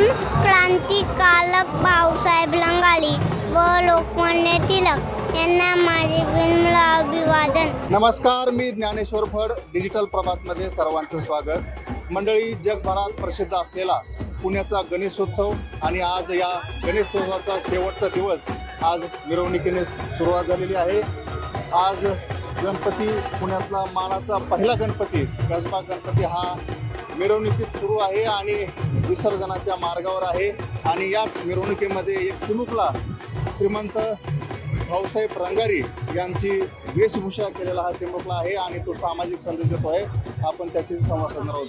प्रथम क्रांतिकालक भाऊसाहेब लंगाली व लोकमान्य टिळक यांना माझे विनम्र अभिवादन. नमस्कार मी ज्ञानेश्वर फड डिजिटल प्रभातमध्ये सर्वांचं स्वागत. मंडळी जगभरात प्रसिद्ध असलेला पुण्याचा गणेशोत्सव आणि आज या गणेशोत्सवाचा शेवटचा दिवस आज मिरवणुकीने सुरुवात झालेली आहे. आज गणपती पुण्यातला मानाचा पहिला गणपती कसबा गणपती हा मिरवणुकीत सुरू आहे आणि विसर्जनाच्या मार्गावर आहे. आणि याच मिरवणुकीमध्ये एक चिमुकला श्रीमंत भाऊसाहेब रंगारी यांची वेशभूषा केलेला हा चिमुकला आहे आणि तो सामाजिक संदेश देतो आहे आपण त्याशी संवाद साधणार आहोत.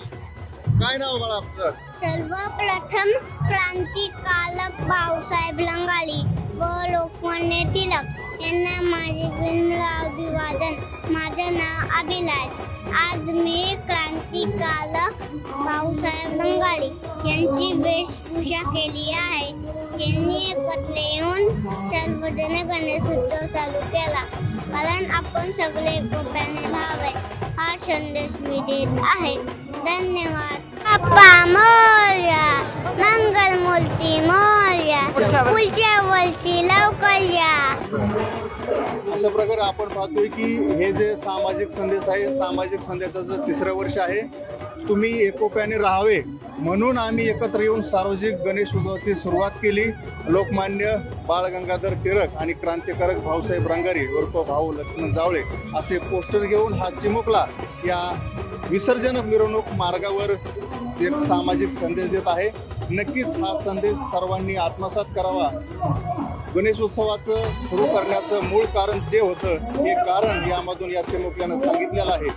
काय नाव बाळा आपलं? सर्वप्रथम क्रांतिकालक भाऊसाहेब लंगाली व लोकमान्य तिलक यांना माझे विनम्र अभिवादन माझं नाव अभिलाष. आज मी क्रांतिकालक यांची वेशभूषा केली आहे. यांनी एकत्र येऊन सर्वजण गणेशोत्सव चालू केला. कारण आपण सगळे एकोप्याने राहावे हा संदेश मी देत आहे. धन्यवाद. पप्पा मोर्या मंगल मूर्ती मोर्या पुढच्या वर्षी लवकर या. अशा प्रकारे आपण पाहतोय की हे जे सामाजिक संदेश आहे सामाजिक संदेशाचं तिसरं वर्ष आहे. तुम्ही एकोप्याने राहावे म्हणून आम्ही एकत्र येऊन सार्वजनिक गणेश उत्सवाची सुरुवात केली. लोकमान्य बाळ गंगाधर टिळक आणि क्रांतिकारक भाऊसाहेब रंगारी उर्फ भाऊ लक्ष्मण जावळे असे पोस्टर घेऊन हा चिमुकला. या विसर्जन मिरवणूक मार्गावर एक सामाजिक संदेश देत आहे. नक्कीच हा संदेश सर्वांनी आत्मसात करावा. गणेशोत्सवाचं सुरू करण्याचं मूळ कारण जे होतं हे कारण यामधून या चिमुकल्यानं सांगितलेलं आहे.